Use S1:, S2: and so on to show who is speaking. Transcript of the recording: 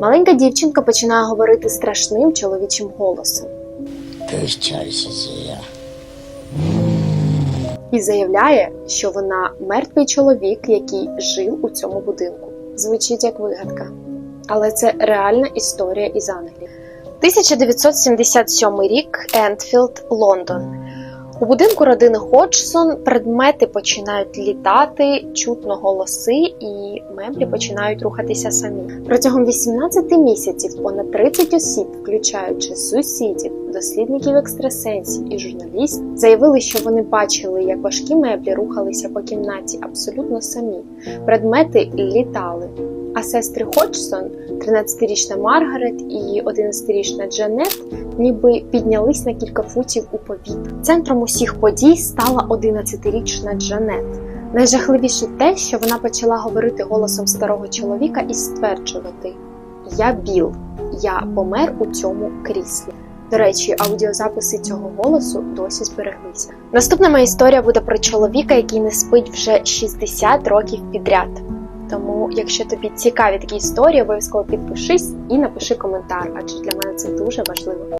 S1: Маленька дівчинка починає говорити страшним чоловічим голосом і заявляє, що вона мертвий чоловік, який жив у цьому будинку. Звучить як вигадка. Але це реальна історія із Англії. 1977 рік Ентфілд, Лондон. У будинку родини Ходжсон предмети починають літати, чутно голоси, і меблі починають рухатися самі. Протягом 18 місяців понад 30 осіб, включаючи сусідів, дослідників екстрасенсів і журналістів, заявили, що вони бачили, як важкі меблі рухалися по кімнаті абсолютно самі. Предмети літали. А сестри Ходжсон, 13-річна Маргарет і 11-річна Джанет, ніби піднялись на кілька футів у повітря. Центром усіх подій стала 11-річна Джанет. Найжахливіше те, що вона почала говорити голосом старого чоловіка і стверджувати: Я Біл, я помер у цьому кріслі. До речі, аудіозаписи цього голосу досі збереглися. Наступна моя історія буде про чоловіка, який не спить вже 60 років підряд. Тому, якщо тобі цікаві такі історії, обов'язково підпишись і напиши коментар, адже для мене це дуже важливо.